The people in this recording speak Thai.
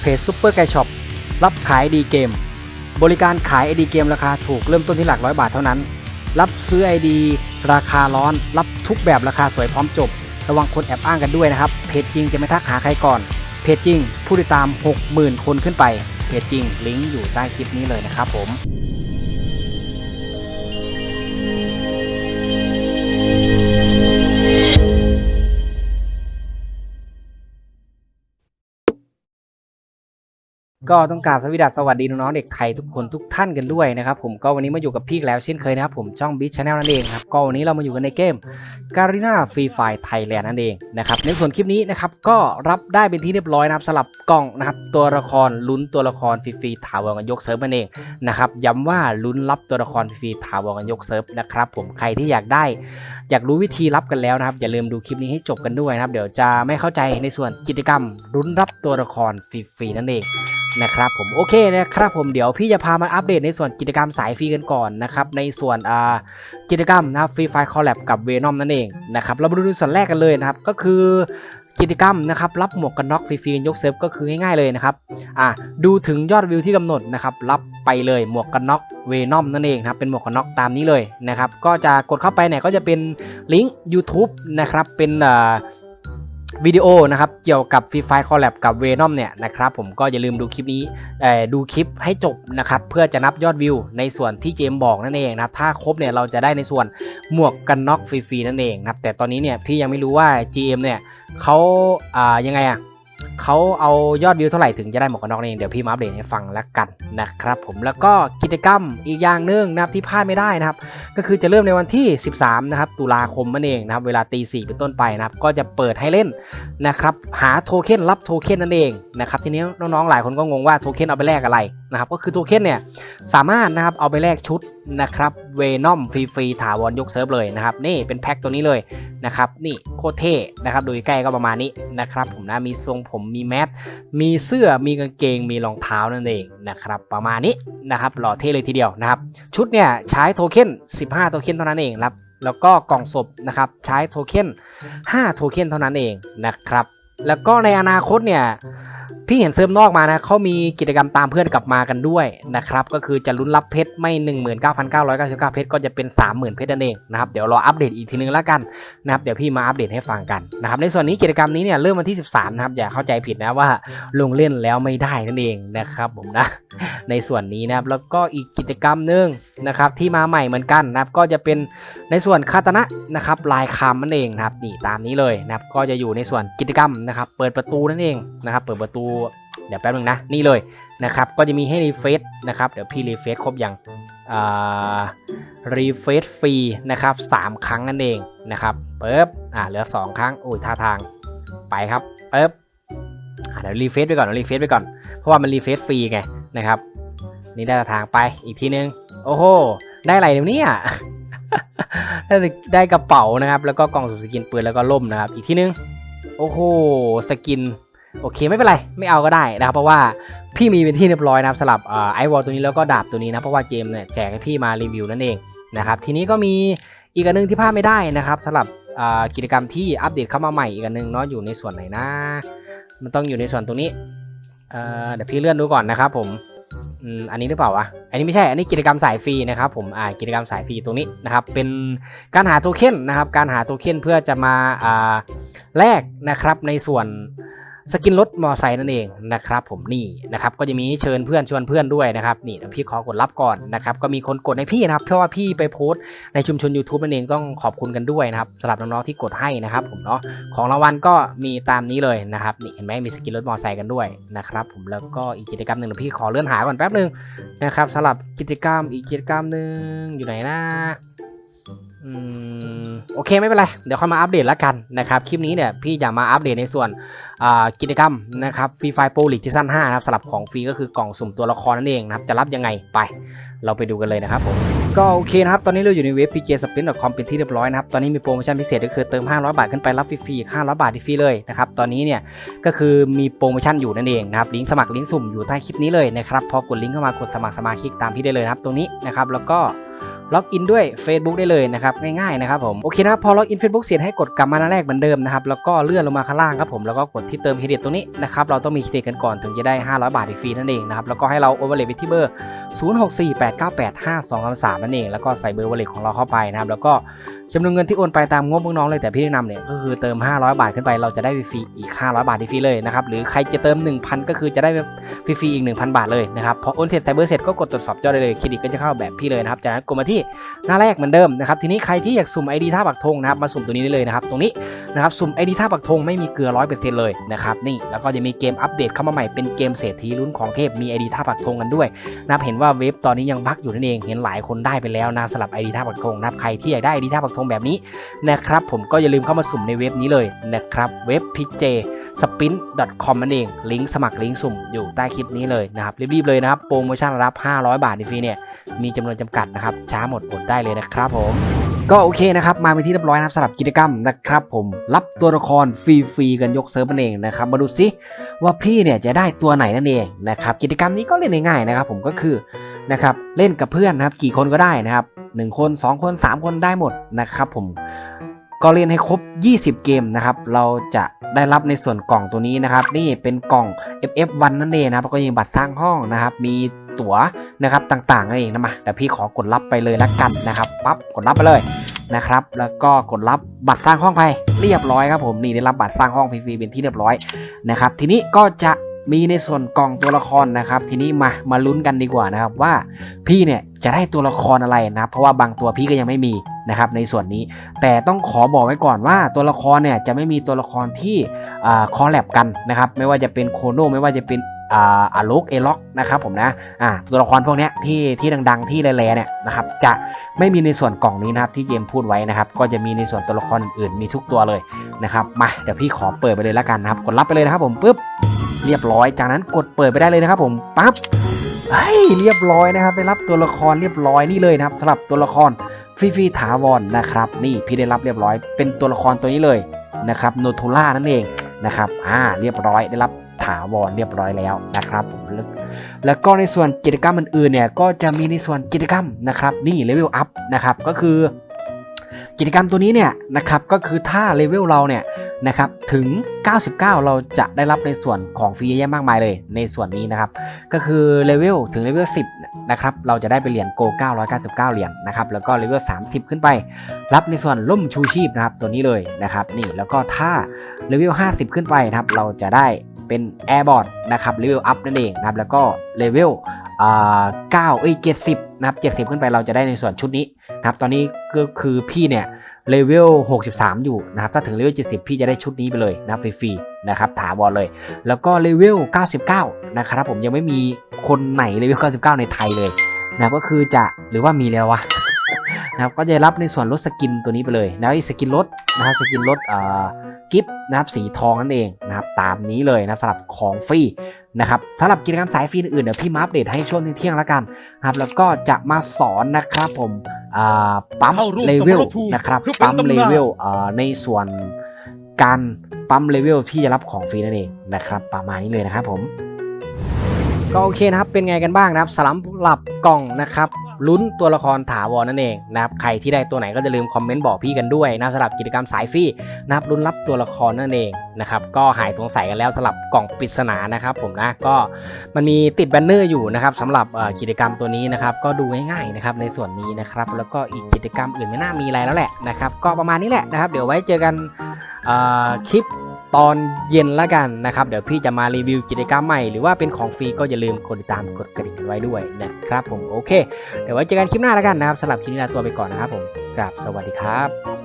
เพจซุปเปอร์ไกช็อปรับขายดีเกม บริการขายไอดีเกมราคาถูกเริ่มต้นที่หลักร้อยบาทเท่านั้น รับซื้อไอดีราคาร้อน รับทุกแบบราคาสวยพร้อมจบ ระวังคนแอบอ้างกันด้วยนะครับ เพจจริงจะไม่ทักหาใครก่อน เพจจริงผู้ติดตาม 60,000 คนขึ้นไป เพจจริงลิงก์อยู่ใต้คลิปนี้เลยนะครับผม ก็ต้องกราบสวสดีสวัสดีน้องๆเด็กไทยทุกคนทุกท่านกันด้วยนะครับผมก็วันนี้มาอยู่กับพี่อีกแล้วเช่นเคยนะครับผมช่อง b i t Channel นั่นเองครับก็วันนี้เรามาอยู่กันในเกม Garena Free Fire Thailand นั่นเองนะครับในส่วนคลิปนี้นะครับก็รับได้เป็นที่เรียบร้อยนะครับสลับกล่องนะครับตัวละครลุ้นตัวละครฟรีๆถาวรกันยกเซิร์ฟนั่นเองนะครับย้ำว่าลุ้นรับตัวละครฟรีๆถาวรกันยกเซิร์ฟนะครับผมใครที่อยากได้ อยากรู้วิธีรับกันแล้วนะครับ อย่าลืมดูคลิปนี้ให้จบกันด้วยนะครับ เดี๋ยวจะไม่เข้าใจในส่วนกิจกรรมรุ้นรับตัวละครฟรีๆนั่นเองนะครับผมโอเคนะครับผมเดี๋ยวพี่จะพามาอัปเดตในส่วนกิจกรรมสายฟรีกันก่อนนะครับในส่วนอ่ากิจกรรมนะครับฟรีไฟคอลแลบกับเวนอมนั่นเองนะครับเรามาดูในส่วนแรกกันเลยนะครับก็คือ กิจกรรมนะครับรับหมวกกันน็อกฟรีๆยกเซิร์ฟก็คือง่ายๆเลยนะครับอ่าดูถึงยอดวิวที่กำหนดนะครับรับไปเลยหมวกกันน็อกเวนอมนั่นเองครับเป็นหมวกกันน็อกตามนี้เลยนะครับก็จะกดเข้าไปเนี่ยก็จะเป็นลิงก์ YouTube นะครับเป็นอ่า วิดีโอนะครับเกี่ยวกับฟรีไฟคอลแลบกับเวนอมเนี่ยนะครับผมก็อย่าลืมดูคลิปนี้ดูคลิปให้จบนะครับเพื่อจะนับยอดวิวในส่วนที่เจมบอกนั่นเองนะครับถ้าครบเนี่ยเราจะได้ในส่วนหมวกกันน็อกฟรีๆนั่นเองนะครับแต่ตอนนี้เนี่ยพี่ยังไม่รู้ว่า GM เนี่ยเขาอ่ายังไงอะ เขาเอายอดวิวเท่าไหร่ถึงจะได้หมวกกันน็อกนี่เดี๋ยวพี่มาอัปเดตให้ฟังแล้วกันนะครับผมแล้วก็กิจกรรมอีกอย่างหนึ่งนะครับที่พลาดไม่ได้นะครับ ก็คือจะเริ่มในวันที่ 13 นะครับ ตุลาคมนั่นเองนะครับ เวลาตีสี่เป็นต้นไปนะครับ ก็จะเปิดให้เล่นนะครับ หาโทเค็นรับโทเค็นนั่นเองนะครับ ทีนี้น้องๆหลายคนก็งงว่าโทเค็นเอาไปแลกอะไรนะครับ ก็คือโทเค็นเนี่ยสามารถนะครับเอาไปแลกชุด นะครับเวนอมฟรีๆถาวรยกเซิร์ฟเลยนะครับนี่เป็นแพ็คตัวนี้เลยนะครับนี่โคตรเท่นะครับดูใกล้ก็ประมาณนี้นะครับผมนะมีทรงผมมีแมสมีเสื้อมีกางเกงมีรองเท้านั่นเองนะครับประมาณนี้นะครับหล่อเท่เลยทีเดียวนะครับชุดเนี่ยใช้โทเค็น15 โทเค็นเท่านั้นเองครับแล้วก็กล่องศพนะครับใช้โทเค็น5 โทเค็นเท่านั้นเองนะครับแล้วก็ในอนาคตเนี่ย พี่เห็นเซิร์ฟนอกมานะเขามีกิจกรรมตามเพื่อนกลับมากันด้วยนะครับก็คือจะลุ้นรับเพชรไม่ 19,999 เพชรก็จะเป็น 30,000 เพชรนั่นเองนะครับเดี๋ยวรออัปเดตอีกทีนึงแล้วกันนะครับเดี๋ยวพี่มาอัปเดตให้ฟังกันนะครับในส่วนนี้กิจกรรมนี้เนี่ยเริ่มวันที่ 13 นะครับอย่าเข้าใจผิดนะว่าลงเล่นแล้วไม่ได้นั่นเองนะครับผมนะในส่วนนี้นะครับแล้วก็อีกกิจกรรมหนึ่งนะครับที่มาใหม่เหมือนกันนะครับก็จะเป็นในส่วนคาตนะนะครับลายคำนั่นเองนะครับนี่ตามนี้เลยนะครับก็จะอยู่ในส่วนกิจกรรมนะครับเปิดประตูนั่นเองนะครับเปิดประตู เดี๋ยวแป๊บนึงนะ นี่เลยนะครับ ก็จะมีให้รีเฟซนะครับ เดี๋ยวพี่รีเฟซครบยังอ่ารีเฟซฟรีนะครับสามครั้งนั่นเองนะครับเปิบอ่าเหลือสองครั้งโอ้ยท่าทางไปครับเปิบอ่าเดี๋ยวรีเฟซไปก่อนรีเฟซไปก่อน เพราะว่ามันรีเฟซฟรีไงนะครับ นี่ได้ทางไปอีกทีนึง โอ้โห ได้อะไรเดี๋ยวนี้อะได้ได้กระเป๋านะครับ แล้วก็กล่องสุ่มสกินปืนแล้วก็ล่มนะครับ อีกทีนึง โอ้โห สกิน โอเคไม่เป็นไรไม่เอาก็ได้นะครับเพราะว่าพี่มีเป็นที่เรียบร้อยนะครับสำหรับไอวอลตัวนี้แล้วก็ดาบตัวนี้นะเพราะว่าเกมเนี่ยแจกให้พี่มารีวิวนั่นเองนะครับทีนี้ก็มีอีกอันหนึงที่พลาดไม่ได้นะครับสำหรับกิจกรรมที่อัปเดตเข้ามาใหม่อีกอันหนึงเนาะอยู่ในส่วนไหนนะ มันต้องอยู่ในส่วนตรงนี้เเดี๋ยวพี่เลื่อนดูก่อนนะครับผมอืมอันนี้หรือเปล่าวะ อันนี้ไม่ใช่ อันนี้กิจกรรมสายฟรีนะครับผมอ่ากิจกรรมสายฟรีตรงนี้นะครับ เป็นการหาโทเค็นนะครับ การหาโทเค็นเพื่อจะมาอ่าแลกนะครับในส่วน สกินรถมอไซค์นั่นเองนะครับผมนี่นะครับก็จะมีเชิญเพื่อนชวนเพื่อนด้วยนะครับนี่เดี๋ยวพี่ขอกดรับก่อนนะครับก็มีคนกดให้พี่นะครับเพราะว่าพี่ไปโพสต์ในชุมชน YouTube นั่นเองต้องขอบคุณกันด้วยนะครับสำหรับน้องๆที่กดให้นะครับผมเนาะของรางวัลก็มีตามนี้เลยนะครับนี่เห็นไหมมีสกินรถมอไซค์กันด้วยนะครับผมแล้วก็อีกกิจกรรมหนึ่งเดี๋ยวพี่ขอเลื่อนหาก่อนแป๊บหนึ่งนะครับสำหรับกิจกรรมอีกกิจกรรมหนึ่งอยู่ไหนนะอืม โอเคไม่เป็นไร เดี๋ยวค่อยมาอัปเดตแล้วกันนะครับคลิปนี้เนี่ยพี่จะมาอัปเดตในส่วนกิจกรรมนะครับฟรีไฟโปรลิกซีซั่น5นะครับสำหรับของฟรีก็คือกล่องสุ่มตัวละครนั่นเองนะครับจะรับยังไงไป เราไปดูกันเลยนะครับผมก็โอเคนะครับ ตอนนี้เราอยู่ในเว็บ pjspin.com เป็นที่เรียบร้อยนะครับ ตอนนี้มีโปรโมชั่นพิเศษก็คือเติม 500 บาทขึ้นไปรับฟรีๆอีก500 บาทฟรีเลยนะครับ ตอนนี้เนี่ยก็คือมีโปรโมชั่นอยู่นั่นเองนะครับ ลิงก์สมัครลิงก์สุ่มอยู่ใต้คลิปนี้เลยนะครับ พอกดลิงก์เข้ามากดสมัครสมาชิกตามพี่ได้เลยนะครับ ตรงนี้นะครับ แล้วก็ ล็อกอินด้วย Facebook ได้เลยนะครับง่ายๆนะครับผมโอเคนะพอล็อกอิน Facebook เสร็จให้กดกลับมาหน้าแรกเหมือนเดิมนะครับแล้วก็เลื่อนลงมาข้างล่างครับผมแล้วก็กดที่เติมเครดิตตรงนี้นะครับเราต้องมีเครดิตกันก่อนถึงจะได้ 500 บาทฟรีนั่นเองนะครับแล้วก็ให้เราโอเวอร์เลย์ไปที่เบอร์ 0648985233นั่นเอง แล้วก็ใส่เบอร์วอลเล็ตของเราเข้าไปนะครับ แล้วก็จำนวนเงินที่โอนไปตามงบน้องเลยแต่พี่แนะนำเนี่ยก็คือเติม 500 บาทขึ้นไปเราจะได้ฟรีอีก 500 บาทฟรีเลยนะครับ หรือใครจะเติม 1,000 ก็คือจะได้ฟรีอีก 1,000 บาทเลยนะครับ พอโอนเสร็จใส่เบอร์เสร็จก็กดตรวจสอบยอดได้เลยเครดิตก็จะเข้าแบบพี่เลยนะครับ จากนั้นกดมาที่หน้าแรกเหมือนเดิมนะครับ ทีนี้ใครที่อยากสุ่ม ID ท่าปักธงนะครับ มาสุ่มตัวนี้ได้เลยนะครับ ตรงนี้นะครับ สุ่ม ID ท่าปักธงไม่มีเกลือ100%เลยนะครับ นี่ แล้วก็จะมีเกมอัปเดตเข้ามาใหม่เป็นเกมเศรษฐีลุ้นของเทพมี ID ท่าปักธงกันด้วยนะครับเห็นว่าเว็บตอนนี้ยังบั๊กอยู่นั่นเองเห็นหลายคนได้ไปแล้วนะสลับไอดีท่าปักธงนะครับใครที่อยากได้ไอดีท่าปักธงแบบนี้นะครับผมก็อย่าลืมเข้ามาสุ่มในเว็บนี้เลยนะครับเว็บพิเจ spin.com นั่นเอง ลิงก์สมัครลิงก์สุ่มอยู่ใต้คลิปนี้เลยนะครับ รีบๆเลยนะครับ โปรโมชั่นรับ 500 บาทฟรีเนี่ย มีจำนวนจำกัดนะครับ ช้าหมดอดได้เลยนะครับผม ก็โอเคนะครับ มาเป็นที่เรียบร้อยนะครับสำหรับกิจกรรมนะครับผมรับตัวละครฟรีๆกันยกเซิร์ฟนั่นเองนะครับ มาดูซิว่าพี่เนี่ยจะได้ตัวไหนนั่นเองนะครับกิจกรรมนี้ก็เล่นง่ายๆนะครับ ผมก็คือนะครับเล่นกับเพื่อนนะครับ กี่คนก็ได้นะครับ1คน 2 คน 3 คนได้หมดนะครับ ผมก็เล่นให้ครบ 20 เกมนะครับ เราจะได้รับในส่วนกล่องตัวนี้นะครับ นี่เป็นกล่อง FF1 นั่นเองนะครับก็ยังบัตรสร้างห้องนะครับ มี ตั๋วนะครับต่างๆนั่นเองนะมาแต่พี่ขอกดรับไปเลยละกันนะครับปั๊บกดรับไปเลยนะครับ แล้วก็กดรับบัตรสร้างห้องไปเรียบร้อยครับผมนี่ได้รับบัตรสร้างห้องฟรีๆเป็นที่เรียบร้อยนะครับ ทีนี้ก็จะมีในส่วนกล่องตัวละครนะครับ ทีนี้มามาลุ้นกันดีกว่านะครับว่าพี่เนี่ยจะได้ตัวละครอะไรนะเพราะว่าบางตัวพี่ก็ยังไม่มีนะครับในส่วนนี้ แต่ต้องขอบอกไว้ก่อนว่าตัวละครเนี่ยจะไม่มีตัวละครที่อ่าคอลแลบกันนะครับ ไม่ว่าจะเป็นโคโนไม่ว่าจะเป็น อาลุกเอล็อกนะครับผมนะอ่าตัวละครพวกนี้ที่ที่ดัง ๆ ที่แร่ๆเนี่ยนะครับจะไม่มีในส่วนกล่องนี้นะครับที่เจมพูดไว้นะครับ ก็จะมีในส่วนตัวละครอื่นๆมีทุกตัวเลยนะครับมาเดี๋ยวพี่ขอเปิดไปเลยแล้วกันนะครับ กดรับไปเลยนะครับผมปุ๊บเรียบร้อย จากนั้นกดเปิดไปได้เลยนะครับ ผมปั๊บเฮ้ยเรียบร้อยนะครับ ได้รับตัวละครเรียบร้อยนี่เลยนะครับสำหรับตัวละครฟรีถาวรนะครับ นี่พี่ได้รับเรียบร้อย เป็นตัวละครตัวนี้เลยนะครับโนทูล่านั่นเองนะครับ อ่า เรียบร้อย ได้รับ ถาวรเรียบร้อยแล้วนะครับแล้วแล้วก็ในส่วนกิจกรรมอื่นๆเนี่ยก็จะมีในส่วนกิจกรรมนะครับนี่เลเวลอัพนะครับก็คือ กิจกรรมตัวนี้เนี่ยนะครับก็คือถ้าเลเวลเราเนี่ยนะครับถึง 99 เราจะได้รับในส่วนของฟรีเยอะแยะมากมายเลยในส่วนนี้นะครับก็คือเลเวลถึงเลเวล10นะครับเราจะได้ไปเหรียญโก 999 เหรียญนะครับแล้วก็เลเวล30 ขึ้นไป รับในส่วนล่มชูชีพนะครับตัวนี้เลยนะครับนี่แล้วก็ถ้าเลเวล50 ขึ้นไปนะครับเราจะได้ เป็นแอร์บอร์ดนะครับเลเวลอัพนั่นเองนะครับแล้วก็เลเวลอ่า9เอ้ย70นะครับ70ขึ้นไปเราจะได้ในส่วนชุดนี้นะครับตอนนี้ก็คือพี่เนี่ยเลเวล63 อยู่นะครับถ้าถึงเลเวล70 พี่จะได้ชุดนี้ไปเลยนะฟรีๆนะครับถาวรเลย แล้วก็เลเวล99 นะครับผมยังไม่มีคนไหนเลเวล99 ในไทยเลยนะก็คือจะหรือว่ามีแล้ววะนะครับก็จะรับในส่วนลดสกินตัวนี้ไปเลยแล้วไอ้สกินลดนะครับสกินลดอ่า กิฟต์นะครับสีทองนั่นเองนะครับตามนี้เลยนะครับสำหรับของฟรีนะครับสำหรับกิจกรรมสายฟรีอื่นๆเดี๋ยวพี่มาอัปเดตให้ช่วงเที่ยงๆแล้วกันนะครับแล้วก็จะมาสอนนะครับผมอ่าปั๊มเข้าร่วมเลเวลสมรภูมินะครับเพื่อเป็นปั๊มตำนานเลเวลอ่าในส่วนการปั๊มเลเวลที่จะรับของฟรีนั่นเองนะครับประมาณนี้เลยนะครับผมก็โอเคนะครับเป็นไงกันบ้างนะครับสำหรับกล่องนะครับ ลุ้นตัวละครถาวรนั่นเองนะครับใครที่ได้ตัวไหนก็จะลืมคอมเมนต์บอกพี่กันด้วยนะสำหรับกิจกรรมสายฟรีนะครับลุ้นรับตัวละครนั่นเองนะครับก็หายสงสัยกันแล้วสำหรับกล่องปริศนานะครับผมนะก็มันมีติดแบนเนอร์อยู่นะครับสำหรับกิจกรรมตัวนี้นะครับก็ดูง่ายๆนะครับในส่วนนี้นะครับแล้วก็อีกกิจกรรมอื่นไม่น่ามีอะไรแล้วแหละนะครับก็ประมาณนี้แหละนะครับ เดี๋ยวไว้เจอกันคลิป ตอนเย็นละกันนะครับ เดี๋ยวพี่จะมารีวิวกิจกรรมใหม่หรือว่าเป็นของฟรีก็อย่าลืมกดติดตามกดกระดิ่งไว้ด้วยนะครับผมโอเค เดี๋ยวไว้เจอกันคลิปหน้าละกันนะครับสำหรับคลิปนี้ลาตัวไปก่อนนะครับผมกราบสวัสดีครับ